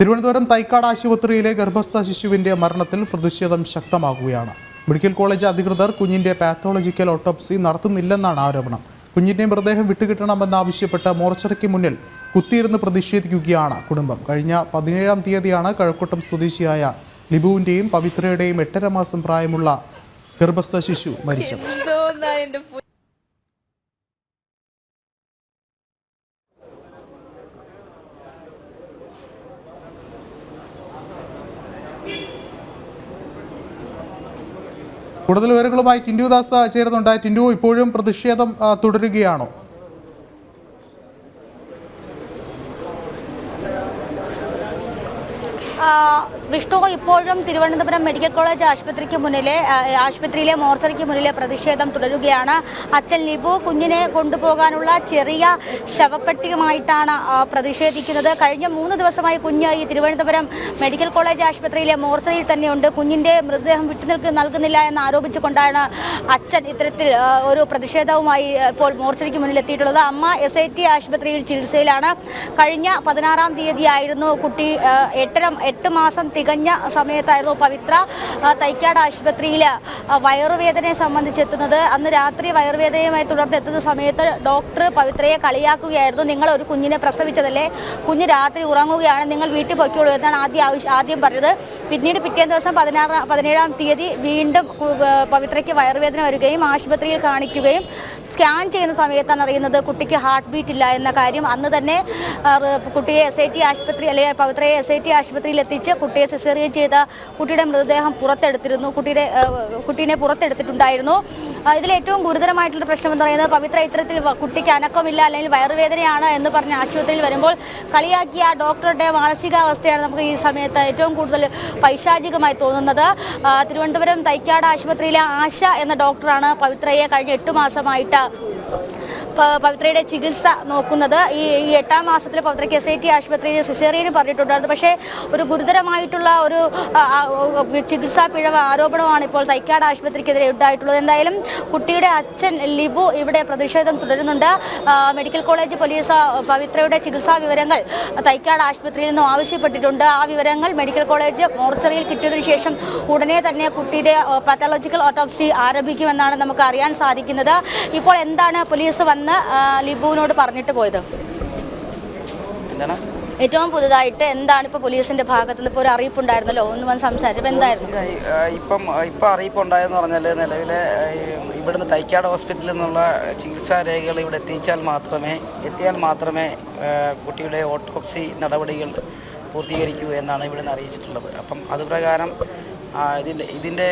തിരുവനന്തപുരം തൈക്കാട് ആശുപത്രിയിലെ ഗർഭസ്ഥ ശിശുവിന്റെ മരണത്തിൽ പ്രതിഷേധം ശക്തമാകുകയാണ്. മെഡിക്കൽ കോളേജ് അധികൃതർ കുഞ്ഞിന്റെ പാത്തോളജിക്കൽ ഓട്ടോപ്സി നടത്തുന്നില്ലെന്നാണ് ആരോപണം. കുഞ്ഞിന്റെ മൃതദേഹം വിട്ടുകിട്ടണമെന്നാവശ്യപ്പെട്ട് മോർച്ചറിക്ക് മുന്നിൽ കുത്തിയിരുന്ന് പ്രതിഷേധിക്കുകയാണ് കുടുംബം. കഴിഞ്ഞ പതിനേഴാം തീയതിയാണ് കഴക്കൂട്ടം സ്വദേശിയായ ലിബുവിന്റെയും പവിത്രയുടെയും എട്ടര മാസം പ്രായമുള്ള ഗർഭസ്ഥ ശിശു മരിച്ചത്. കൂടുതൽ വിവരങ്ങളുമായി ടിൻഡു ദാസ് ചേരുന്നുണ്ട്. ടിൻഡു ഇപ്പോഴും പ്രതിഷേധം തുടരുകയാണോ ആ, വിഷ്ണു ഇപ്പോഴും തിരുവനന്തപുരം മെഡിക്കൽ കോളേജ് ആശുപത്രിക്ക് മുന്നിലെ ആശുപത്രിയിലെ മോർച്ചറിക്ക് മുന്നിലെ പ്രതിഷേധം തുടരുകയാണ്. അച്ഛൻ ലിബു കുഞ്ഞിനെ കൊണ്ടുപോകാനുള്ള ചെറിയ ശവപ്പെട്ടിയുമായിട്ടാണ് പ്രതിഷേധിക്കുന്നത്. കഴിഞ്ഞ മൂന്ന് ദിവസമായി കുഞ്ഞ് ഈ തിരുവനന്തപുരം മെഡിക്കൽ കോളേജ് ആശുപത്രിയിലെ മോർച്ചറിയിൽ തന്നെയുണ്ട്. കുഞ്ഞിന്റെ മൃതദേഹം വിട്ടുനിൽക്ക് നൽകുന്നില്ല എന്ന് ആരോപിച്ചുകൊണ്ടാണ് അച്ഛൻ ഇത്തരത്തിൽ ഒരു പ്രതിഷേധവുമായി ഇപ്പോൾ മോർച്ചറിക്ക് മുന്നിൽ എത്തിയിട്ടുള്ളത് അമ്മ എസ് ഐ ടി ആശുപത്രിയിൽ ചികിത്സയിലാണ്. കഴിഞ്ഞ പതിനാറാം തീയതിയായിരുന്നു കുട്ടി എട്ടര എട്ട് മാസം തികഞ്ഞ സമയത്തായിരുന്നു പവിത്ര തൈക്കാട് ആശുപത്രിയിൽ വയറുവേദനയെ സംബന്ധിച്ചെത്തുന്നത്. അന്ന് രാത്രി വയറുവേദനയുമായി തുടർന്ന് എത്തുന്ന സമയത്ത് ഡോക്ടർ പവിത്രയെ കളിയാക്കുകയായിരുന്നു. നിങ്ങൾ ഒരു കുഞ്ഞിനെ പ്രസവിച്ചതല്ലേ? കുഞ്ഞ് രാത്രി ഉറങ്ങുകയാണ്. നിങ്ങൾ വീട്ടിൽ പൊയ്ക്കോളൂ എന്നാണ് ആദ്യം ആവശ്യം ആദ്യം പറഞ്ഞത്. പിന്നീട് പിറ്റേ ദിവസം പതിനാറാം പതിനേഴാം തീയതി വീണ്ടും പവിത്രയ്ക്ക് വയറുവേദന വരികയും ആശുപത്രിയിൽ കാണിക്കുകയും സ്കാൻ ചെയ്യുന്ന സമയത്താണ് അറിയുന്നത് കുട്ടിക്ക് ഹാർട്ട് ബീറ്റ് ഇല്ല എന്ന കാര്യം. അന്ന് തന്നെ കുട്ടിയെ എസ് ഐ ടി ആശുപത്രി അല്ലെങ്കിൽ പവിത്രയെ എസ് ഐ ടി ആശുപത്രിയിൽ എത്തിച്ച് കുട്ടിയെ സിസേറിയൻ ചെയ്ത കുട്ടിയുടെ മൃതദേഹം പുറത്തെടുത്തിരുന്നു. കുട്ടിയുടെ കുട്ടീനെ പുറത്തെടുത്തിട്ടുണ്ടായിരുന്നു. ഇതിൽ ഏറ്റവും ഗുരുതരമായിട്ടുള്ള പ്രശ്നം എന്ന് പറയുന്നത് പവിത്ര ഇത്തരത്തിൽ കുട്ടിക്ക് അനക്കമില്ല അല്ലെങ്കിൽ വയറുവേദനയാണ് എന്ന് പറഞ്ഞ് ആശുപത്രിയിൽ വരുമ്പോൾ കളിയാക്കിയ ഡോക്ടറുടെ മാനസികാവസ്ഥയാണ് നമുക്ക് ഈ സമയത്ത് ഏറ്റവും കൂടുതൽ പൈശാചികമായി തോന്നുന്നത്. തിരുവനന്തപുരം തൈക്കാട് ആശുപത്രിയിലെ ആശ എന്ന ഡോക്ടറാണ് പവിത്രയെ കഴിഞ്ഞ എട്ട് മാസമായിട്ട് പവിത്രയുടെ ചികിത്സ നോക്കുന്നത് ഈ ഈ എട്ടാം മാസത്തിൽ പവിത്രയ്ക്ക് എസ് ഐ ടി ആശുപത്രിയിൽ സിസേറിയന് പറഞ്ഞിട്ടുണ്ടായിരുന്നു. പക്ഷേ ഒരു ഗുരുതരമായിട്ടുള്ള ഒരു ചികിത്സാ പിഴവ് ആരോപണമാണ് ഇപ്പോൾ തൈക്കാട് ആശുപത്രിക്കെതിരെ ഉണ്ടായിട്ടുള്ളത്. എന്തായാലും കുട്ടിയുടെ അച്ഛൻ ലിബു ഇവിടെ പ്രതിഷേധം തുടരുന്നുണ്ട്. മെഡിക്കൽ കോളേജ് പോലീസ് പവിത്രയുടെ ചികിത്സാ വിവരങ്ങൾ തൈക്കാട് ആശുപത്രിയിൽ നിന്നും ആവശ്യപ്പെട്ടിട്ടുണ്ട്. ആ വിവരങ്ങൾ മെഡിക്കൽ കോളേജ് മോർച്ചറിയിൽ കിട്ടിയതിനു ശേഷം ഉടനെ തന്നെ കുട്ടിയുടെ പാത്തോളജിക്കൽ ഓട്ടോപ്സി ആരംഭിക്കുമെന്നാണ് നമുക്ക് അറിയാൻ സാധിക്കുന്നത്. ഇപ്പോൾ എന്താണ് പോലീസ് വന്ന് ആ, ലിബുവിനോട് പറഞ്ഞിട്ട് പോയത്. എന്താണ്? ഏറ്റവും പുതുതായിട്ട് എന്താണ് ഇപ്പോൾ പോലീസിന്റെ ഭാഗത്ത് നിന്ന് ഇപ്പോൾ ഒരു അറിയിപ്പ് ഉണ്ടായിരുന്നല്ലോ ഒന്ന് വന്ന് സംസാരിച്ചപ്പോൾ എന്തായിരുന്നു? ഇപ്പം ഇപ്പൊ അറിയിപ്പ് ഇപ്പം പറഞ്ഞാൽ പറഞ്ഞാൽ നിലവിലെ ഇവിടുന്ന് തൈക്കാട് ഹോസ്പിറ്റലിൽ നിന്നുള്ള ചികിത്സാ രേഖകൾ ഇവിടെ എത്തിച്ചാൽ മാത്രമേ എത്തിയാൽ മാത്രമേ കുട്ടിയുടെ ഓട്ടോപ്സി നടപടികൾ പൂർത്തീകരിക്കൂ എന്നാണ് ഇവിടുന്ന് അറിയിച്ചിട്ടുള്ളത്. അപ്പം അതുപ്രകാരം ഇതിന്റെ ഇതിന്റെ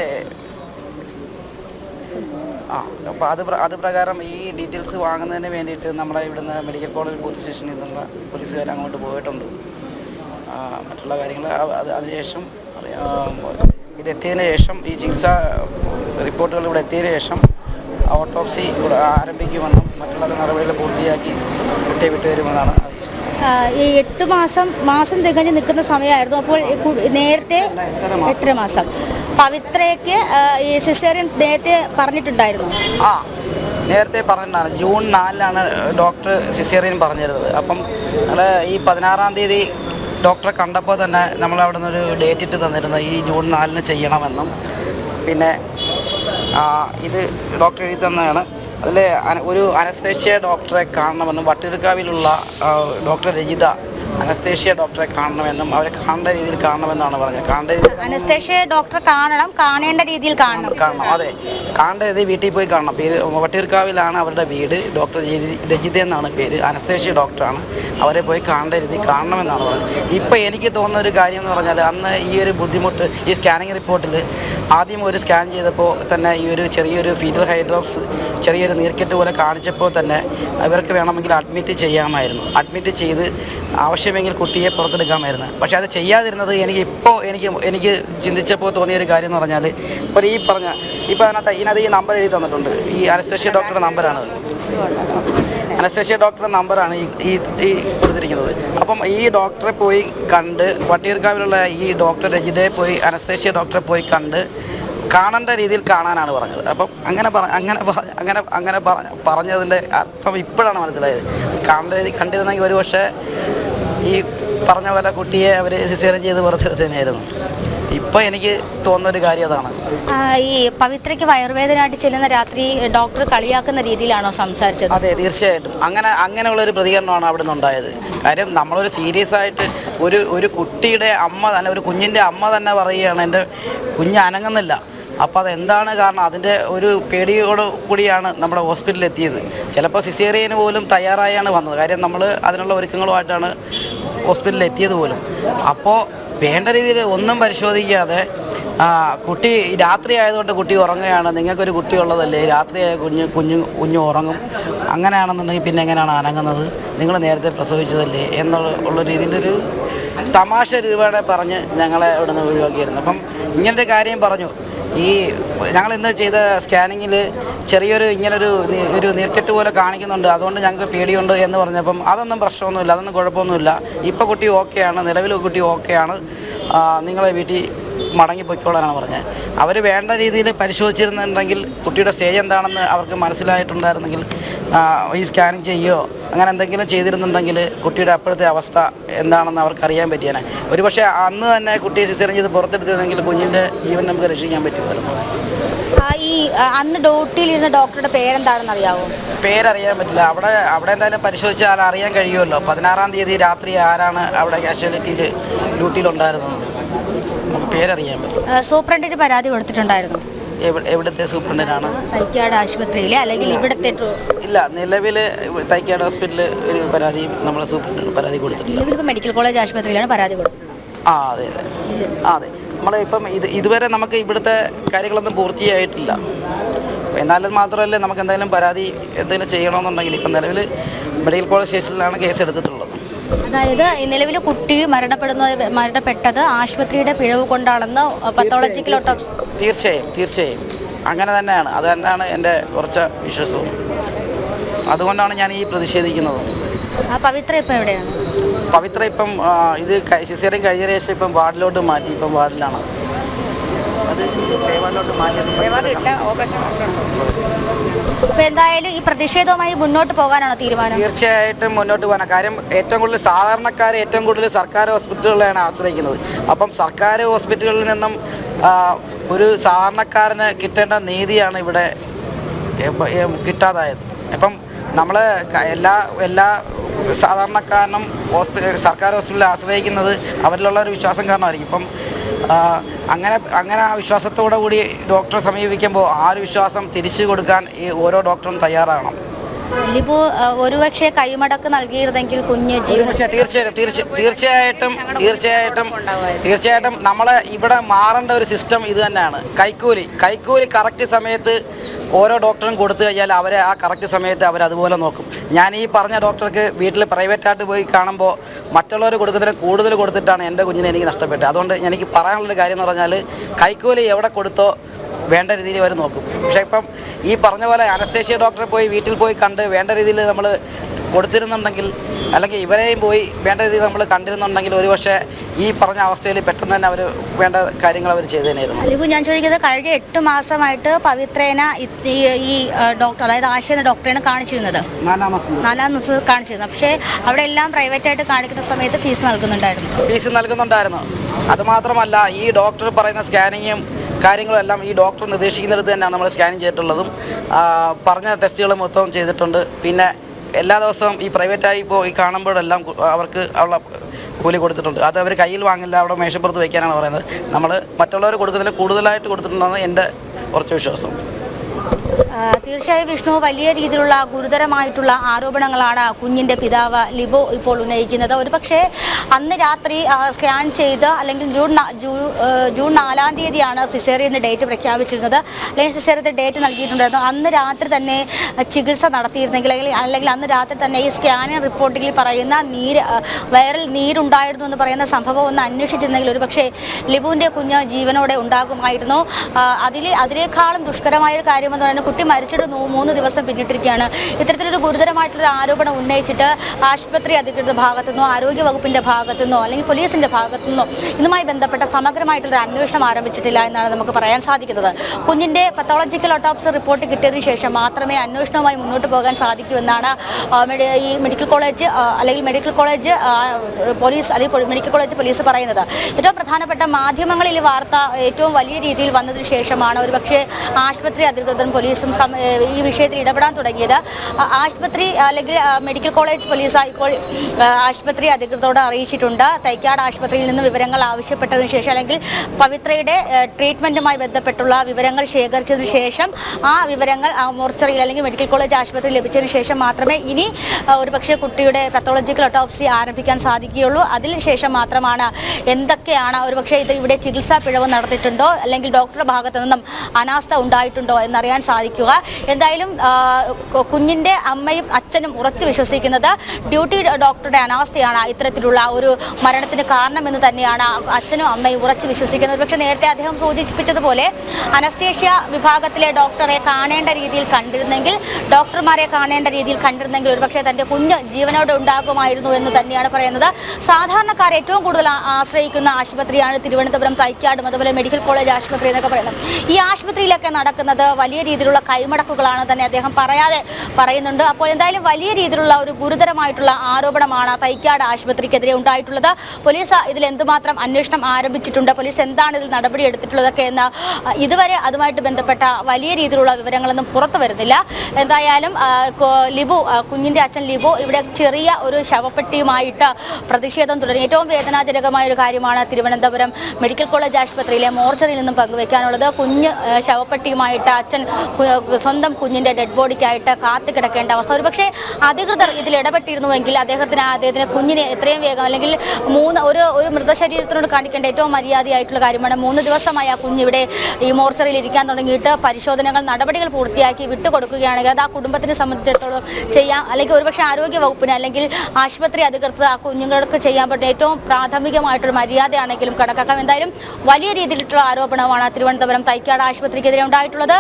ആ അപ്പോൾ അത് അത് പ്രകാരം ഈ ഡീറ്റെയിൽസ് വാങ്ങുന്നതിന് വേണ്ടിയിട്ട് നമ്മളെ ഇവിടുന്ന് മെഡിക്കൽ കോളേജ് പോലീസ് സ്റ്റേഷനിൽ നിന്നുള്ള പോലീസുകാർ അങ്ങോട്ട് പോയിട്ടുണ്ട്. മറ്റുള്ള കാര്യങ്ങൾ അതിനുശേഷം ഇതെത്തിയതിന് ശേഷം ഈ ചികിത്സാ റിപ്പോർട്ടുകൾ ഇവിടെ എത്തിയതിന് ശേഷം ഓട്ടോപ്സി ഇവിടെ ആരംഭിക്കുമെന്നും മറ്റുള്ള നടപടികൾ പൂർത്തിയാക്കി വിട്ടു വരുമെന്നാണ് ഈ എട്ട് മാസം മാസം തികഞ്ഞ് നിൽക്കുന്ന സമയമായിരുന്നു. അപ്പോൾ നേരത്തെ എട്ടര മാസം. പവിത്രയ്ക്ക് ഈ സിസേറിയൻ നേരത്തെ പറഞ്ഞിട്ടുണ്ടായിരുന്നു. ആ നേരത്തെ പറഞ്ഞിട്ടുണ്ടായിരുന്നു ജൂൺ നാലിലാണ് ഡോക്ടർ സിസേറിയൻ പറഞ്ഞിരുന്നത്. അപ്പം നമ്മൾ ഈ പതിനാറാം തീയതി ഡോക്ടറെ കണ്ടപ്പോൾ തന്നെ നമ്മൾ അവിടെ നിന്നൊരു ഡേറ്റ് ഇട്ട് തന്നിരുന്നു. ഈ ജൂൺ നാലിന് ചെയ്യണമെന്നും. പിന്നെ ഇത് ഡോക്ടർ എഴുതി തന്നതാണ്. അതിൽ ഒരു അനസ്തേഷ്യ ഡോക്ടറെ കാണണമെന്നും വട്ടിയൂർക്കാവിലുള്ള ഡോക്ടർ രജിത അനസ്തേഷ്യ ഡോക്ടറെ കാണണമെന്നും അവരെ കാണേണ്ട രീതിയിൽ കാണണമെന്നാണ് പറഞ്ഞത്. കാണേണ്ട അനസ്തേഷ്യ ഡോക്ടറെ കാണണം കാണേണ്ട രീതിയിൽ കാണണം. കാണണം അതെ. കാണേണ്ട രീതിയിൽ വീട്ടിൽ പോയി കാണണം. പേര് വട്ടിയൂർക്കാവിലാണ് അവരുടെ വീട്. ഡോക്ടർ രജി- രജിത എന്നാണ് പേര്. അനസ്തേഷ്യ ഡോക്ടറാണ്. അവരെ പോയി കാണേണ്ട രീതിയിൽ കാണണമെന്നാണ് പറഞ്ഞത്. ഇപ്പോൾ എനിക്ക് തോന്നുന്ന ഒരു കാര്യം എന്ന് പറഞ്ഞാൽ അന്ന് ഈ ഒരു ബുദ്ധിമുട്ട് ഈ സ്കാനിങ് റിപ്പോർട്ടിൽ ആദ്യം ഒരു സ്കാൻ ചെയ്തപ്പോൾ തന്നെ ഈ ഒരു ചെറിയൊരു ഫീറ്റൽ ഹൈഡ്രോപ്സ് ചെറിയൊരു നീർക്കെട്ട് പോലെ കാണിച്ചപ്പോൾ തന്നെ ഇവർക്ക് വേണമെങ്കിൽ അഡ്മിറ്റ് ചെയ്യാമായിരുന്നു. അഡ്മിറ്റ് ചെയ്ത് ആവശ്യമെങ്കിൽ കുട്ടിയെ പുറത്തെടുക്കാമായിരുന്നു. പക്ഷേ അത് ചെയ്യാതിരുന്നത് എനിക്ക് ഇപ്പോൾ എനിക്ക് എനിക്ക് ചിന്തിച്ചപ്പോൾ തോന്നിയ ഒരു കാര്യം എന്ന് പറഞ്ഞാൽ ഇപ്പോൾ ഈ പറഞ്ഞ ഇപ്പോൾ അതിനകത്ത് ഇതിനകത്ത് ഈ നമ്പർ എഴുതി തന്നിട്ടുണ്ട്. ഈ അനസ്തേഷ്യ ഡോക്ടറുടെ നമ്പറാണ് അനസ്തേഷ്യ ഡോക്ടറുടെ നമ്പറാണ് ഈ ഈ കൊടുത്തിരിക്കുന്നത്. അപ്പം ഈ ഡോക്ടറെ പോയി കണ്ട് വട്ടിയൂർക്കാവിലുള്ള ഈ ഡോക്ടർ രജിതയെ പോയി അനസ്തേഷ്യ ഡോക്ടറെ പോയി കണ്ട് കാണേണ്ട രീതിയിൽ കാണാനാണ് പറഞ്ഞത്. അപ്പം അങ്ങനെ പറ അങ്ങനെ അങ്ങനെ അങ്ങനെ പറഞ്ഞതിന്റെ അർത്ഥം ഇപ്പോഴാണ് മനസ്സിലായത്. കാണേണ്ട രീതി കണ്ടിരുന്നെങ്കിൽ ഒരു പക്ഷേ ഈ പറഞ്ഞ പോലെ കുട്ടിയെ അവർ സിസേറിയൻ ചെയ്ത് പുറത്തെടുത്തതിനായിരുന്നു ഇപ്പൊ എനിക്ക് തോന്നുന്ന ഒരു കാര്യം അതാണ്. ഈ പവിത്രയ്ക്ക് വയറുവേദനയായിട്ട് ചെല്ലുന്ന രാത്രി ഡോക്ടർ കളിയാക്കുന്ന രീതിയിലാണോ സംസാരിച്ചത്? അതെ തീർച്ചയായിട്ടും. അങ്ങനെ അങ്ങനെയുള്ള ഒരു പ്രതികരണമാണ് അവിടെ നിന്നുണ്ടായത് കാര്യം നമ്മളൊരു സീരിയസ് ആയിട്ട് ഒരു ഒരു കുട്ടിയുടെ അമ്മ തന്നെ ഒരു കുഞ്ഞിന്റെ അമ്മ തന്നെ പറയുകയാണ് എന്റെ കുഞ്ഞ് അനങ്ങുന്നില്ല. അപ്പോൾ അതെന്താണ് കാരണം? അതിന്റെ ഒരു പേടിയോട് കൂടിയാണ് നമ്മുടെ ഹോസ്പിറ്റലിൽ എത്തിയത് ചിലപ്പോൾ സിസേറിയന് പോലും തയ്യാറായാണ് വന്നത്. കാര്യം നമ്മൾ അതിനുള്ള ഒരുക്കങ്ങളുമായിട്ടാണ് ഹോസ്പിറ്റലിൽ എത്തിയത് പോലും അപ്പോൾ വേണ്ട രീതിയിൽ ഒന്നും പരിശോധിക്കാതെ കുട്ടി രാത്രി ആയതുകൊണ്ട് കുട്ടി ഉറങ്ങുകയാണ്. നിങ്ങൾക്കൊരു കുട്ടി ഉള്ളതല്ലേ രാത്രിയായ കുഞ്ഞ് കുഞ്ഞു കുഞ്ഞു ഉറങ്ങും. അങ്ങനെയാണെന്നുണ്ടെങ്കിൽ പിന്നെ എങ്ങനെയാണ് അനങ്ങുന്നത്? നിങ്ങൾ നേരത്തെ പ്രസവിച്ചതല്ലേ? എന്നുള്ള രീതിയിലൊരു തമാശ രൂപയുടെ പറഞ്ഞ് ഞങ്ങളെ ഇവിടുന്ന് ഒഴിവാക്കിയിരുന്നു. അപ്പം ഇങ്ങനത്തെ കാര്യം പറഞ്ഞു. ഈ ഞങ്ങൾ ഇന്ന് ചെയ്ത സ്കാനിങ്ങിൽ ചെറിയൊരു ഇങ്ങനൊരു ഒരു നീർക്കെട്ട് പോലെ കാണിക്കുന്നുണ്ട്. അതുകൊണ്ട് ഞങ്ങൾക്ക് പേടിയുണ്ട് എന്ന് പറഞ്ഞപ്പം അതൊന്നും പ്രശ്നമൊന്നുമില്ല അതൊന്നും കുഴപ്പമൊന്നുമില്ല. ഇപ്പോൾ കുട്ടി ഓക്കെയാണ് നിലവിൽ കുട്ടി ഓക്കെയാണ് നിങ്ങളെ വീട്ടിൽ മടങ്ങി പൊയ്ക്കോളാനാണ് പറഞ്ഞത്. അവർ വേണ്ട രീതിയിൽ പരിശോധിച്ചിരുന്നുണ്ടെങ്കിൽ കുട്ടിയുടെ സ്റ്റേജ് എന്താണെന്ന് അവർക്ക് മനസ്സിലായിട്ടുണ്ടായിരുന്നെങ്കിൽ ഈ സ്കാനിങ് ചെയ്യുകയോ അങ്ങനെ എന്തെങ്കിലും ചെയ്തിരുന്നുണ്ടെങ്കിൽ കുട്ടിയുടെ അപ്പോഴത്തെ അവസ്ഥ എന്താണെന്ന് അവർക്ക് അറിയാൻ പറ്റിയേനെ. ഒരുപക്ഷെ അന്ന് തന്നെ കുട്ടിയെ സിസേറിയൻ ഇത് പുറത്തെടുത്തിരുന്നെങ്കിൽ കുഞ്ഞിന്റെ ജീവൻ നമുക്ക് രക്ഷിക്കാൻ പറ്റുമായിരുന്നു. ഈ അന്ന് ഡ്യൂട്ടിയിലിരുന്ന ഡോക്ടറുടെ പേരെന്താണെന്ന് അറിയാവോ പേരറിയാൻ പറ്റില്ല. അവിടെ അവിടെ എന്തായാലും പരിശോധിച്ചാൽ അറിയാൻ കഴിയുമല്ലോ. പതിനാറാം തീയതി രാത്രി ആരാണ് അവിടെ കാഷ്വാലിറ്റിയിൽ ഡ്യൂട്ടിയിലുണ്ടായിരുന്നത്? പേരറിയാൻ പറ്റും. സൂപ്രണ്ടിന് പരാതി കൊടുത്തിട്ടുണ്ടായിരുന്നു. എവി- എവിടുത്തെ സൂപ്രണ്ടിനാണ്? തൈക്കാട് ആശുപത്രിയിലെ അല്ലെങ്കിൽ ഇവിടുത്തെ ഇല്ല നിലവിൽ തൈക്കാട് ഹോസ്പിറ്റലിൽ ഒരു പരാതിയും നമ്മൾ സൂപ്രണ്ടിന് പരാതി കൊടുത്തിട്ടില്ല. മെഡിക്കൽ കോളേജ് ആശുപത്രിയിലാണ് പരാതി കൊടുത്തത് ആ അതെ അതെ. ആ അതെ. നമ്മൾ ഇപ്പം ഇത് ഇതുവരെ നമുക്ക് ഇവിടുത്തെ കാര്യങ്ങളൊന്നും പൂർത്തിയായിട്ടില്ല. എന്നാലും മാത്രമല്ല നമുക്ക് എന്തെങ്കിലും പരാതി എന്തെങ്കിലും ചെയ്യണമെന്നുണ്ടെങ്കിൽ ഇപ്പം നിലവിൽ മെഡിക്കൽ കോളേജ് സ്റ്റേഷനിലാണ് കേസ് എടുത്തിട്ടുള്ളത് അതായത് നിലവിൽ കുട്ടി മരണപ്പെടുന്നത് മരണപ്പെട്ടത് ആശുപത്രിയുടെ പിഴവ് കൊണ്ടാണെന്ന് പത്തോളജിക്കൽ ഓട്ടോപ്സി തീർച്ചയായും. തീർച്ചയായും അങ്ങനെ തന്നെയാണ്. അത് തന്നെയാണ് എന്റെ കുറച്ച് വിശ്വാസവും. അതുകൊണ്ടാണ് ഞാൻ ഈ പ്രതിഷേധിക്കുന്നത്. പവിത്ര ഇപ്പം എവിടെയാണ്? പവിത്ര ഇപ്പം ഇത് ശിശേരം കഴിഞ്ഞ ശേഷം ഇപ്പം വാർഡിലോട്ട് മാറ്റി ഇപ്പം വാർഡിലാണ്. അത് വാർഡിലോട്ട് മാറ്റി. അപ്പോൾ എന്തായാലും ഈ പ്രതിഷേധവുമായി മുന്നോട്ട് പോകാനാണോ തീരുമാനം? തീർച്ചയായിട്ടും മുന്നോട്ട് പോകാൻ കാര്യം ഏറ്റവും കൂടുതൽ സാധാരണക്കാർ ഏറ്റവും കൂടുതൽ സർക്കാർ ഹോസ്പിറ്റലുകളെയാണ് ആശ്രയിക്കുന്നത്. അപ്പം സർക്കാർ ഹോസ്പിറ്റലുകളിൽ നിന്നും ഒരു സാധാരണക്കാരന് കിട്ടേണ്ട നീതിയാണ് ഇവിടെ കിട്ടാതായത്. അപ്പം നമ്മൾ എല്ലാ എല്ലാ സാധാരണക്കാരനും ഹോസ്പിറ്റൽ സർക്കാർ ഹോസ്പിറ്റലിൽ ആശ്രയിക്കുന്നത് അവരിലുള്ള ഒരു വിശ്വാസം കാരണമായിരിക്കും. ഇപ്പം അങ്ങനെ അങ്ങനെ ആ വിശ്വാസത്തോടു കൂടി ഡോക്ടറെ സമീപിക്കുമ്പോൾ ആ ഒരു വിശ്വാസം തിരിച്ചു കൊടുക്കാൻ ഈ ഓരോ ഡോക്ടറും തയ്യാറാകണം. ലിബു ഒരുപക്ഷെ കൈമടക്ക് നൽകിയിരുന്നെങ്കിൽ കുഞ്ഞ് ജീവൻ തീർച്ചയായിട്ടും തീർച്ച- തീർച്ചയായിട്ടും തീർച്ചയായിട്ടും തീർച്ചയായിട്ടും നമ്മൾ ഇവിടെ മാറേണ്ട ഒരു സിസ്റ്റം ഇത് തന്നെയാണ്. കൈക്കൂലി കൈക്കൂലി കറക്റ്റ് സമയത്ത് ഓരോ ഡോക്ടറും കൊടുത്തു കഴിഞ്ഞാൽ അവരെ ആ കറക്റ്റ് സമയത്ത് അവർ അതുപോലെ നോക്കും. ഞാൻ ഈ പറഞ്ഞ ഡോക്ടർക്ക് വീട്ടിൽ പ്രൈവറ്റായിട്ട് പോയി കാണുമ്പോൾ മറ്റുള്ളവർ കൊടുക്കുന്നതിന് കൂടുതൽ കൊടുത്തിട്ടാണ് എന്റെ കുഞ്ഞിനെ എനിക്ക് നഷ്ടപ്പെട്ടത്. അതുകൊണ്ട് എനിക്ക് പറയാനുള്ളൊരു കാര്യം എന്ന് പറഞ്ഞാൽ കൈക്കൂലി എവിടെ കൊടുത്തോ വേണ്ട രീതിയിൽ അവർ നോക്കും. പക്ഷേ ഇപ്പം ഈ പറഞ്ഞ പോലെ അനസ്തേഷ്യ ഡോക്ടറെ പോയി വീട്ടിൽ പോയി കണ്ട് വേണ്ട രീതിയിൽ നമ്മൾ കൊടുത്തിരുന്നുണ്ടെങ്കിൽ അല്ലെങ്കിൽ ഇവരെയും പോയി വേണ്ട രീതിയിൽ നമ്മൾ കണ്ടിരുന്നുണ്ടെങ്കിൽ ഒരുപക്ഷെ ഈ പറഞ്ഞ അവസ്ഥയിൽ പെട്ടെന്ന് തന്നെ അവർ വേണ്ട കാര്യങ്ങൾ അവർ ചെയ്തു തന്നെയായിരുന്നു ഞാൻ ചോദിക്കുന്നത് കഴിഞ്ഞ എട്ട് മാസമായിട്ട് പവിത്രേന ഈ ഡോക്ടർ അതായത് ആശയ ഡോക്ടറേനെ ഡോക്ടറെയാണ് കാണിച്ചിരുന്നത്. നാലാം ദിവസം കാണിച്ചിരുന്നത്. പക്ഷേ അവിടെ എല്ലാം പ്രൈവറ്റായിട്ട് കാണിക്കുന്ന സമയത്ത് ഫീസ് നൽകുന്നുണ്ടായിരുന്നു. ഫീസ് നൽകുന്നുണ്ടായിരുന്നു. അതുമാത്രമല്ല ഈ ഡോക്ടർ പറയുന്ന സ്കാനിങ്ങും കാര്യങ്ങളെല്ലാം ഈ ഡോക്ടർ നിർദ്ദേശിക്കുന്നിടത്ത് തന്നെയാണ് നമ്മൾ സ്കാനിങ് ചെയ്തിട്ടുള്ളതും. പറഞ്ഞ ടെസ്റ്റുകൾ മൊത്തം ചെയ്തിട്ടുണ്ട്. പിന്നെ എല്ലാ ദിവസവും ഈ പ്രൈവറ്റായി ഇപ്പോൾ ഈ കാണുമ്പോഴെല്ലാം അവർക്ക് ഉള്ള കൂലി കൊടുത്തിട്ടുണ്ട്. അത് അവർ കയ്യിൽ വാങ്ങില്ല അവിടെ മേശപ്പുറത്ത് വയ്ക്കാനാണ് പറയുന്നത്. നമ്മൾ മറ്റുള്ളവർ കൊടുക്കുന്നതിൽ കൂടുതലായിട്ട് കൊടുത്തിട്ടുണ്ടെന്ന് എന്റെ കുറച്ച് വിശ്വാസം. തീർച്ചയായും വിഷ്ണു വലിയ രീതിയിലുള്ള ഗുരുതരമായിട്ടുള്ള ആരോപണങ്ങളാണ് കുഞ്ഞിന്റെ പിതാവ് ലിബോ ഇപ്പോൾ ഉന്നയിക്കുന്നത്. ഒരുപക്ഷെ അന്ന് രാത്രി സ്കാൻ ചെയ്ത് അല്ലെങ്കിൽ ജൂൺ ജൂൺ നാലാം തീയതിയാണ് സിസേറിയന്റെ ഡേറ്റ് പ്രഖ്യാപിച്ചിരുന്നത്. അല്ലെങ്കിൽ സിസേറിയത്തെ ഡേറ്റ് നൽകിയിട്ടുണ്ടായിരുന്നു. അന്ന് രാത്രി തന്നെ ചികിത്സ നടത്തിയിരുന്നെങ്കിൽ അല്ലെങ്കിൽ അല്ലെങ്കിൽ അന്ന് രാത്രി തന്നെ ഈ സ്കാനിങ് റിപ്പോർട്ടിൽ പറയുന്ന നീര് വയറിൽ നീരുണ്ടായിരുന്നു എന്ന് പറയുന്ന സംഭവം ഒന്ന് അന്വേഷിച്ചിരുന്നെങ്കിൽ ഒരുപക്ഷെ ലിബുവിന്റെ കുഞ്ഞ് ജീവനോടെ ഉണ്ടാകുമായിരുന്നു. അതിൽ അതിനേക്കാളും ദുഷ്കരമായ ഒരു കാര്യമെന്ന് പറയുന്നത് കുട്ടി മരിച്ചിട്ട് മൂന്ന് ദിവസം പിന്നിട്ടിരിക്കുകയാണ്. ഇത്തരത്തിലൊരു ഗുരുതരമായിട്ടുള്ള ആരോപണം ഉന്നയിച്ചിട്ട് ആശുപത്രി അധികൃതരുടെ ഭാഗത്തു നിന്നോ ആരോഗ്യ വകുപ്പിന്റെ ഭാഗത്തു നിന്നോ അല്ലെങ്കിൽ പോലീസിന്റെ ഭാഗത്തു നിന്നോ ഇതുമായി ബന്ധപ്പെട്ട സമഗ്രമായിട്ടുള്ള അന്വേഷണം ആരംഭിച്ചിട്ടില്ല എന്നാണ് നമുക്ക് പറയാൻ സാധിക്കുന്നത്. കുഞ്ഞിന്റെ പത്തോളജിക്കൽ ഓട്ടോപ്സി റിപ്പോർട്ട് കിട്ടിയതിനു ശേഷം മാത്രമേ അന്വേഷണവുമായി മുന്നോട്ട് പോകാൻ സാധിക്കൂ എന്നാണ് ഈ മെഡിക്കൽ കോളേജ് അല്ലെങ്കിൽ മെഡിക്കൽ കോളേജ് പോലീസ് അല്ലെങ്കിൽ മെഡിക്കൽ കോളേജ് പോലീസ് പറയുന്നത്. ഏറ്റവും പ്രധാനപ്പെട്ട മാധ്യമങ്ങളിൽ വാർത്ത ഏറ്റവും വലിയ രീതിയിൽ വന്നതിന് ശേഷമാണ് ഒരുപക്ഷെ ആശുപത്രി അധികൃതരും പോലീസും ഈ വിഷയത്തിൽ ഇടപെടാൻ തുടങ്ങിയത്. ആശുപത്രി അല്ലെങ്കിൽ മെഡിക്കൽ കോളേജ് പോലീസ് ഇപ്പോൾ ആശുപത്രി അധികൃതരോട് അറിയിച്ചിട്ടുണ്ട്. തൈക്കാട് ആശുപത്രിയിൽ നിന്ന് വിവരങ്ങൾ ആവശ്യപ്പെട്ടതിന് ശേഷം അല്ലെങ്കിൽ പവിത്രയുടെ ട്രീറ്റ്മെന്റുമായി ബന്ധപ്പെട്ടുള്ള വിവരങ്ങൾ ശേഖരിച്ചതിന് ശേഷം ആ വിവരങ്ങൾ മോർച്ചറിയിൽ അല്ലെങ്കിൽ മെഡിക്കൽ കോളേജ് ആശുപത്രി ലഭിച്ചതിന് ശേഷം മാത്രമേ ഇനി ഒരുപക്ഷെ കുട്ടിയുടെ പത്തോളജിക്കൽ ഓട്ടോപ്സി ആരംഭിക്കാൻ സാധിക്കുകയുള്ളൂ. അതിനുശേഷം മാത്രമാണ് എന്തൊക്കെയാണ് ഒരുപക്ഷെ ഇത് ഇവിടെ ചികിത്സാ പിഴവ് നടത്തിയിട്ടുണ്ടോ അല്ലെങ്കിൽ ഡോക്ടറുടെ ഭാഗത്തു നിന്നും അനാസ്ഥ ഉണ്ടായിട്ടുണ്ടോ എന്നറിയാൻ സാധിക്കുക. എന്തായാലും കുഞ്ഞിന്റെ അമ്മയും അച്ഛനും ഉറച്ചു വിശ്വസിക്കുന്നത് ഡ്യൂട്ടി ഡോക്ടറുടെ അനാസ്ഥയാണ് ഇത്തരത്തിലുള്ള ഒരു മരണത്തിന് കാരണമെന്ന് തന്നെയാണ് അച്ഛനും അമ്മയും ഉറച്ചു വിശ്വസിക്കുന്നത്. പക്ഷേ നേരത്തെ അദ്ദേഹം സൂചിപ്പിച്ചതുപോലെ അനസ്തേഷ്യ വിഭാഗത്തിലെ ഡോക്ടറെ കാണേണ്ട രീതിയിൽ കണ്ടിരുന്നെങ്കിൽ ഡോക്ടർമാരെ കാണേണ്ട രീതിയിൽ കണ്ടിരുന്നെങ്കിൽ ഒരുപക്ഷെ തന്റെ കുഞ്ഞ് ജീവനോടെ ഉണ്ടാകുമായിരുന്നു എന്ന് തന്നെയാണ് പറയുന്നത്. സാധാരണക്കാർ ഏറ്റവും കൂടുതൽ ആശ്രയിക്കുന്ന ആശുപത്രിയാണ് തിരുവനന്തപുരം തൈക്കാടും അതുപോലെ മെഡിക്കൽ കോളേജ് ആശുപത്രി എന്നൊക്കെ പറയുന്നത്. ഈ ആശുപത്രിയിലൊക്കെ നടക്കുന്നത് വലിയ രീതിയിലുള്ള കൈമടക്കുകളാണ് തന്നെ അദ്ദേഹം പറയാതെ പറയുന്നുണ്ട്. അപ്പോൾ എന്തായാലും വലിയ രീതിയിലുള്ള ഒരു ഗുരുതരമായിട്ടുള്ള ആരോപണമാണ് തൈക്കാട് ആശുപത്രിക്കെതിരെ ഉണ്ടായിട്ടുള്ളത്. പോലീസ് ഇതിൽ എന്തുമാത്രം അന്വേഷണം ആരംഭിച്ചിട്ടുണ്ട്? പോലീസ് എന്താണ് ഇതിൽ നടപടി എടുത്തിട്ടുള്ളതൊക്കെ എന്ന് ഇതുവരെ അതുമായിട്ട് ബന്ധപ്പെട്ട വലിയ രീതിയിലുള്ള വിവരങ്ങളൊന്നും പുറത്തു വരുന്നില്ല. എന്തായാലും ലിബു കുഞ്ഞിന്റെ അച്ഛൻ ലിബു ഇവിടെ ചെറിയ ഒരു ശവപ്പെട്ടിയുമായിട്ട് പ്രതിഷേധം തുടങ്ങി ഏറ്റവും വേദനാജനകമായ ഒരു കാര്യമാണ് തിരുവനന്തപുരം മെഡിക്കൽ കോളേജ് ആശുപത്രിയിലെ മോർച്ചറിയിൽ നിന്നും പങ്കുവെക്കാനുള്ളത്. കുഞ്ഞ് ശവപ്പെട്ടിയുമായിട്ട് അച്ഛൻ സ്വന്തം കുഞ്ഞിന്റെ ഡെഡ് ബോഡിക്കായിട്ട് കാത്തു കിടക്കേണ്ട അവസ്ഥ. ഒരുപക്ഷെ അധികൃതർ ഇതിൽ ഇടപെട്ടിരുന്നുവെങ്കിൽ അദ്ദേഹത്തിന് അദ്ദേഹത്തിന് കുഞ്ഞിനെ എത്രയും വേഗം അല്ലെങ്കിൽ മൂന്ന് ഒരു ഒരു മൃതശരീരത്തിനോട് കാണിക്കേണ്ട ഏറ്റവും മര്യാദയായിട്ടുള്ള കാര്യമാണ്. മൂന്ന് ദിവസമായി ആ കുഞ്ഞിവിടെ ഈ മോർച്ചറിയിൽ ഇരിക്കാൻ തുടങ്ങിയിട്ട് പരിശോധനകൾ നടപടികൾ പൂർത്തിയാക്കി വിട്ടുകൊടുക്കുകയാണെങ്കിൽ അത് ആ കുടുംബത്തിനെ സംബന്ധിച്ചിടത്തോളം ചെയ്യാം. അല്ലെങ്കിൽ ഒരുപക്ഷെ ആരോഗ്യ വകുപ്പിന് അല്ലെങ്കിൽ ആശുപത്രി അധികൃതർ ആ കുഞ്ഞുങ്ങൾക്ക് ചെയ്യാൻ പറ്റുന്ന ഏറ്റവും പ്രാഥമികമായിട്ടുള്ള മര്യാദയാണെങ്കിലും കണക്കാക്കാം. എന്തായാലും വലിയ രീതിയിലുള്ള ആരോപണമാണ് തിരുവനന്തപുരം തൈക്കാട് ആശുപത്രിക്കെതിരെ ഉണ്ടായിട്ടുള്ളത്.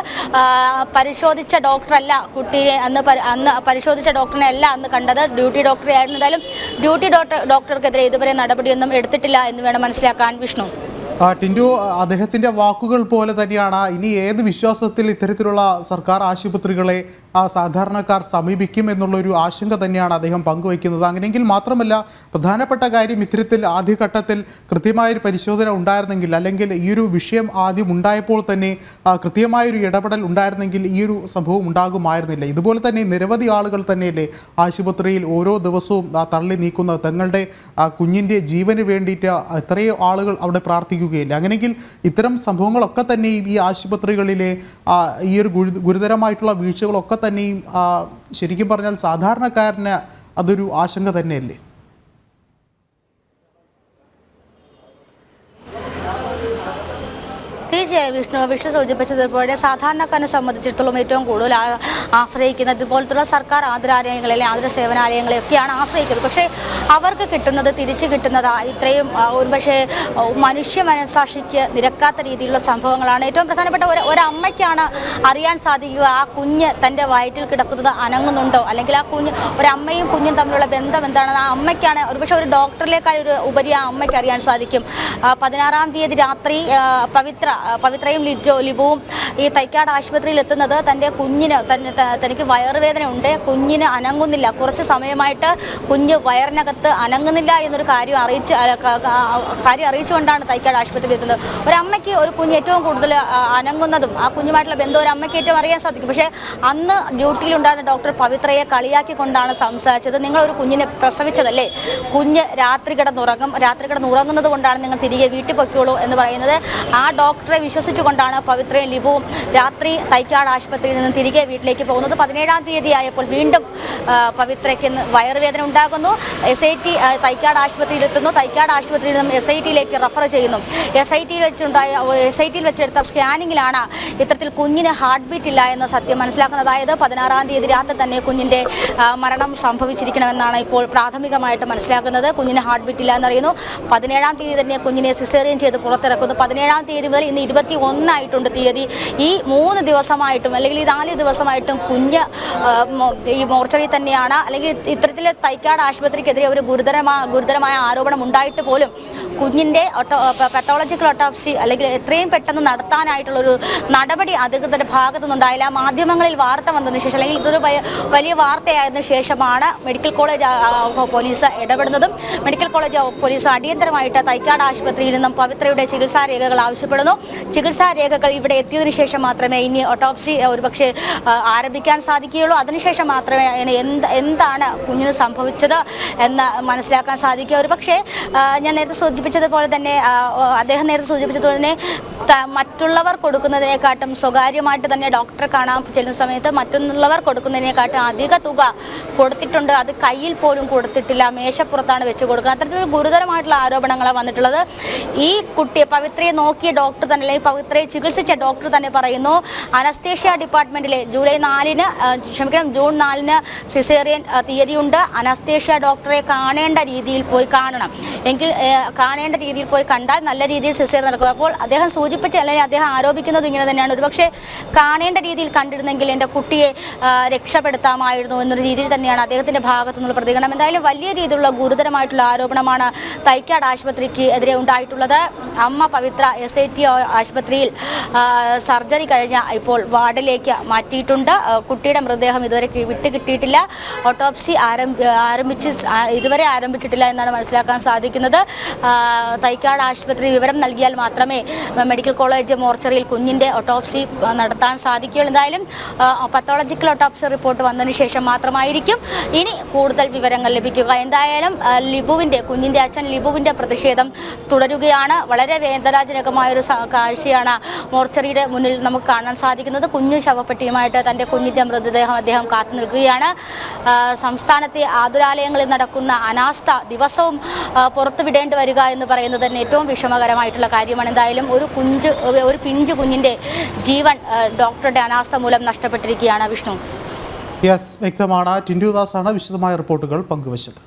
പരിശോധിച്ച ഡോക്ടറല്ല കുട്ടിയെ അന്ന് അന്ന് പരിശോധിച്ച ഡോക്ടറിനെ അല്ല അന്ന് കണ്ടത്. ഡ്യൂട്ടി ഡോക്ടറെ ആയിരുന്നതായാലും ഡ്യൂട്ടി ഡോക്ടർ ഡോക്ടർക്കെതിരെ ഇതുവരെ നടപടിയൊന്നും എടുത്തിട്ടില്ല എന്ന് വേണം മനസ്സിലാക്കാൻ വിഷ്ണു. ടിൻഡു അദ്ദേഹത്തിന്റെ വാക്കുകൾ പോലെ തന്നെയാണ് ഇനി ഏത് വിശ്വാസത്തിൽ ഇത്തരത്തിലുള്ള സർക്കാർ ആശുപത്രികളെ ആ, സാധാരണക്കാർ സമീപിക്കും എന്നുള്ളൊരു ആശങ്ക തന്നെയാണ് അദ്ദേഹം പങ്കുവയ്ക്കുന്നത്. അങ്ങനെയെങ്കിൽ മാത്രമല്ല പ്രധാനപ്പെട്ട കാര്യം ഇത്തരത്തിൽ ആദ്യഘട്ടത്തിൽ കൃത്യമായൊരു പരിശോധന ഉണ്ടായിരുന്നെങ്കിൽ അല്ലെങ്കിൽ ഈ ഒരു വിഷയം ആദ്യം ഉണ്ടായപ്പോൾ തന്നെ കൃത്യമായൊരു ഇടപെടൽ ഉണ്ടായിരുന്നെങ്കിൽ ഈ ഒരു സംഭവം ഉണ്ടാകുമായിരുന്നില്ല. ഇതുപോലെ തന്നെ നിരവധി ആളുകൾ തന്നെയല്ലേ ആശുപത്രിയിൽ ഓരോ ദിവസവും തള്ളി നീക്കുന്നത്. തങ്ങളുടെ കുഞ്ഞിന്റെ ജീവന് വേണ്ടിയിട്ട് എത്രയോ ആളുകൾ അവിടെ പ്രാർത്ഥിക്കുകയില്ല അങ്ങനെയെങ്കിൽ ഇത്തരം സംഭവങ്ങളൊക്കെ തന്നെയും ഈ ആശുപത്രികളിലെ ഈ ഒരു ഗുരു ഗുരുതരമായിട്ടുള്ള വീഴ്ചകളൊക്കെ തന്നെയും ശരിക്കും പറഞ്ഞാൽ സാധാരണക്കാരന് അതൊരു ആശങ്ക തന്നെയല്ലേ? തീർച്ചയായും വിഷ്ണു വിഷ്ണു സൂചിപ്പിച്ചതുപോലെ സാധാരണക്കാരനെ സംബന്ധിച്ചിടത്തോളം ഏറ്റവും കൂടുതൽ ആശ്രയിക്കുന്നത് ഇതുപോലത്തുള്ള സർക്കാർ ആതുരാലയങ്ങളിലെ ആതുര സേവനാലയങ്ങളെയൊക്കെയാണ് ആശ്രയിക്കുന്നത്. പക്ഷേ അവർക്ക് കിട്ടുന്നത് തിരിച്ചു കിട്ടുന്നത് ഇത്രയും ഒരുപക്ഷെ മനുഷ്യ മനസാക്ഷിക്ക് നിരക്കാത്ത രീതിയിലുള്ള സംഭവങ്ങളാണ്. ഏറ്റവും പ്രധാനപ്പെട്ട ഒരു ഒരമ്മയ്ക്കാണ് അറിയാൻ സാധിക്കുക. ആ കുഞ്ഞ് തന്റെ വയറ്റിൽ കിടക്കുന്നത് അനങ്ങുന്നുണ്ടോ? അല്ലെങ്കിൽ ആ കുഞ്ഞ് ഒരമ്മയും കുഞ്ഞും തമ്മിലുള്ള ബന്ധം എന്താണെന്ന് ആ അമ്മയ്ക്കാണ് ഒരുപക്ഷെ ഒരു ഡോക്ടറിലേക്കാൾ ഒരു ഉപരി ആ അമ്മയ്ക്ക് അറിയാൻ സാധിക്കും. പതിനാറാം തീയതി രാത്രി പവിത്ര പവിത്രയും ലിജോ ലിബുവും ഈ തൈക്കാട് ആശുപത്രിയിൽ എത്തുന്നത് തന്റെ കുഞ്ഞിന് തനിക്ക് വയറുവേദന ഉണ്ട്. കുഞ്ഞിന് അനങ്ങുന്നില്ല. കുറച്ച് സമയമായിട്ട് കുഞ്ഞ് വയറിനകത്ത് അനങ്ങുന്നില്ല എന്നൊരു കാര്യം അറിയിച്ച് കാര്യം അറിയിച്ചുകൊണ്ടാണ് തൈക്കാട് ആശുപത്രിയിൽ എത്തുന്നത്. ഒരമ്മയ്ക്ക് ഒരു കുഞ്ഞ് ഏറ്റവും കൂടുതൽ അനങ്ങുന്നതും ആ കുഞ്ഞുമായിട്ടുള്ള ബന്ധം ഒരു അമ്മയ്ക്ക് ഏറ്റവും അറിയാൻ സാധിക്കും. പക്ഷേ അന്ന് ഡ്യൂട്ടിയിലുണ്ടായിരുന്ന ഡോക്ടർ പവിത്രയെ കളിയാക്കിക്കൊണ്ടാണ് സംസാരിച്ചത്. നിങ്ങൾ ഒരു കുഞ്ഞിനെ പ്രസവിച്ചതല്ലേ? കുഞ്ഞ് രാത്രി കിടന്നുറങ്ങും. രാത്രി കിടന്നുറങ്ങുന്നത് കൊണ്ടാണ് നിങ്ങൾ തിരികെ വീട്ടിൽ പൊയ്ക്കോളൂ എന്ന് പറയുന്നത്. ആ ഡോക്ടറെ വിശ്വസിച്ചുകൊണ്ടാണ് പവിത്രയും ലിബുവും രാത്രി തൈക്കാട് ആശുപത്രിയിൽ നിന്ന് തിരികെ വീട്ടിലേക്ക് പോകുന്നത്. പതിനേഴാം തീയതി ആയപ്പോൾ വീണ്ടും പവിത്രയ്ക്ക് വയറുവേദന ഉണ്ടാകുന്നു. എസ് ഐ ടി തൈക്കാട് ആശുപത്രിയിൽ എത്തുന്നു. തൈക്കാട് ആശുപത്രിയിൽ നിന്നും എസ് ഐ ടിയിലേക്ക് റെഫർ ചെയ്യുന്നു. എസ് ഐ ടിയിൽ വെച്ചുണ്ടായ എസ് ഐ ടിയിൽ വെച്ചെടുത്ത സ്കാനിങ്ങിലാണ് ഇത്തരത്തിൽ കുഞ്ഞിന് ഹാർട്ട് ബീറ്റ് ഇല്ല എന്ന സത്യം മനസ്സിലാക്കുന്നത്. അതായത് പതിനാറാം തീയതി രാത്രി തന്നെ കുഞ്ഞിന്റെ മരണം സംഭവിച്ചിരിക്കണമെന്നാണ് ഇപ്പോൾ പ്രാഥമികമായിട്ട് മനസ്സിലാക്കുന്നത്. കുഞ്ഞിന് ഹാർട്ട് ബീറ്റ് ഇല്ല എന്നറിയുന്നു. പതിനേഴാം തീയതി തന്നെ കുഞ്ഞിനെ സിസേറിയൻ ചെയ്ത് പുറത്തിറക്കുന്നു. പതിനേഴാം തീയതി മുതൽ ഇന്ന് ഇരുപത്തി ഒന്നായിട്ടുണ്ട് തീയതി. ഈ മൂന്ന് ദിവസമായിട്ടും അല്ലെങ്കിൽ ഈ നാല് ദിവസമായിട്ടും കുഞ്ഞ് ഈ മോർച്ചറിയിൽ തന്നെയാണ്. അല്ലെങ്കിൽ ഇത്തരത്തിൽ തൈക്കാട് ആശുപത്രിക്കെതിരെ ഒരു ഗുരുതരമായ ഗുരുതരമായ ആരോപണം ഉണ്ടായിട്ട് പോലും കുഞ്ഞിന്റെ ഒട്ടോ പത്തോളജിക്കൽ ഒട്ടോപ്സി അല്ലെങ്കിൽ എത്രയും പെട്ടെന്ന് നടത്താനായിട്ടുള്ളൊരു നടപടി അധികൃതരുടെ ഭാഗത്തു നിന്നുണ്ടായില്ല മാധ്യമങ്ങളിൽ വാർത്ത വന്നതിന് ശേഷം അല്ലെങ്കിൽ ഇതൊരു വലിയ വാർത്തയായതിനു ശേഷമാണ് മെഡിക്കൽ കോളേജ് പോലീസ് ഇടപെടുന്നതും. മെഡിക്കൽ കോളേജ് പോലീസ് അടിയന്തരമായിട്ട് തൈക്കാട് ആശുപത്രിയിൽ നിന്നും പവിത്രയുടെ ചികിത്സാ രേഖകൾ ആവശ്യപ്പെടുന്നു. ചികിത്സാ രേഖകൾ ഇവിടെ എത്തിയതിനു ശേഷം മാത്രമേ ഇനി ഓട്ടോപ്സി ഒരുപക്ഷെ ആരംഭിക്കാൻ സാധിക്കുകയുള്ളൂ. അതിനുശേഷം മാത്രമേ അതിന് എന്ത് എന്താണ് കുഞ്ഞിന് സംഭവിച്ചത് എന്ന് മനസ്സിലാക്കാൻ സാധിക്കുക ഒരുപക്ഷെ ഞാൻ നേരത്തെ സൂചിപ്പിച്ചതുപോലെ തന്നെ അദ്ദേഹം നേരത്തെ സൂചിപ്പിച്ചതുപോലെ തന്നെ മറ്റുള്ളവർ കൊടുക്കുന്നതിനെക്കാട്ടും സ്വകാര്യമായിട്ട് തന്നെ ഡോക്ടറെ കാണാൻ ചെല്ലുന്ന സമയത്ത് മറ്റുള്ളവർ കൊടുക്കുന്നതിനെക്കാട്ടും അധിക തുക കൊടുത്തിട്ടുണ്ട്. അത് കയ്യിൽ പോലും കൊടുത്തിട്ടില്ല. മേശപ്പുറത്താണ് വെച്ച് കൊടുക്കുന്നത്. അത്തരത്തിൽ ഗുരുതരമായിട്ടുള്ള ആരോപണങ്ങളാണ് വന്നിട്ടുള്ളത്. ഈ കുട്ടിയെ പവിത്രയെ നോക്കിയ ഡോക്ടർ തന്നെ അല്ലെങ്കിൽ പവിത്രയെ ചികിത്സിച്ച ഡോക്ടർ തന്നെ പറയുന്നു. അനസ്തേഷ്യ ഡിപ്പാർട്ട്മെന്റിലെ ജൂലൈ നാലിന് ക്ഷമിക്കണം ജൂൺ നാലിന് സിസേറിയൻ തീയതി തീയതിയുണ്ട്. അനസ്തേഷ്യ ഡോക്ടറെ കാണേണ്ട രീതിയിൽ പോയി കാണണം. എങ്കിൽ കാണേണ്ട രീതിയിൽ പോയി കണ്ടാൽ നല്ല രീതിയിൽ സിസേറിയൻ നടക്കും. അപ്പോൾ അദ്ദേഹം സൂചിപ്പിച്ച അല്ലെങ്കിൽ അദ്ദേഹം ആരോപിക്കുന്നത് ഇങ്ങനെ തന്നെയാണ്. ഒരുപക്ഷെ കാണേണ്ട രീതിയിൽ കണ്ടിരുന്നെങ്കിൽ എന്റെ കുട്ടിയെ രക്ഷപ്പെടുത്താമായിരുന്നു എന്നൊരു രീതിയിൽ തന്നെയാണ് അദ്ദേഹത്തിന്റെ ഭാഗത്തു നിന്നുള്ള പ്രതികരണം. എന്തായാലും വലിയ രീതിയിലുള്ള ഗുരുതരമായിട്ടുള്ള ആരോപണമാണ് തൈക്കാട് ആശുപത്രിക്ക് എതിരെ ഉണ്ടായിട്ടുള്ളത്. അമ്മ പവിത്ര എസ് ഐ ടി ആശുപത്രിയിൽ സർജറി കഴിഞ്ഞ ഇപ്പോൾ വാർഡിലേക്ക് മാറ്റിയിട്ടുണ്ട്. കുട്ടിയുടെ മൃതദേഹം ഇതുവരെ വിട്ട് കിട്ടിയിട്ടില്ല. ഓട്ടോപ്സി ആരംഭ ആരംഭിച്ച് ഇതുവരെ ആരംഭിച്ചിട്ടില്ല എന്നാണ് മനസ്സിലാക്കാൻ സാധിക്കുന്നത്. തൈക്കാട് ആശുപത്രി വിവരം നൽകിയാൽ മാത്രമേ മെഡിക്കൽ കോളേജ് മോർച്ചറിയിൽ കുഞ്ഞിന്റെ ഓട്ടോപ്സി നടത്താൻ സാധിക്കുകയുള്ളൂ. എന്തായാലും പത്തോളജിക്കൽ ഓട്ടോപ്സി റിപ്പോർട്ട് വന്നതിന് ശേഷം മാത്രമായിരിക്കും ഇനി കൂടുതൽ വിവരങ്ങൾ ലഭിക്കുക. എന്തായാലും ലിബുവിന്റെ കുഞ്ഞിന്റെ അച്ഛൻ ലിബുവിന്റെ പ്രതിഷേധം തുടരുകയാണ്. വളരെ വേദനാജനകമായ ഒരു കാഴ്ചയാണ് മോർച്ചറിയുടെ മുന്നിൽ നമുക്ക് കാണാൻ സാധിക്കുന്നത്. കുഞ്ഞു ശവപ്പെട്ടിയുമായിട്ട് തന്റെ കുഞ്ഞിന്റെ മൃതദേഹം അദ്ദേഹം കാത്തു നിൽക്കുകയാണ്. സംസ്ഥാനത്തെ ആതുരാലയങ്ങളിൽ നടക്കുന്ന അനാസ്ഥ ദിവസവും പുറത്തുവിടേണ്ടി വരിക എന്ന് പറയുന്നത് തന്നെ ഏറ്റവും വിഷമകരമായിട്ടുള്ള കാര്യമാണ്. എന്തായാലും ഒരു കുഞ്ച് ഒരു പിഞ്ച് കുഞ്ഞിന്റെ ജീവൻ ഡോക്ടറുടെ അനാസ്ഥ മൂലം നഷ്ടപ്പെട്ടിരിക്കുകയാണ് വിഷ്ണു. യെസ് വ്യക്തമാണ്. ടിൻഡു ദാസാണ് വിശദമായ റിപ്പോർട്ടുകൾ പങ്കുവച്ചത്.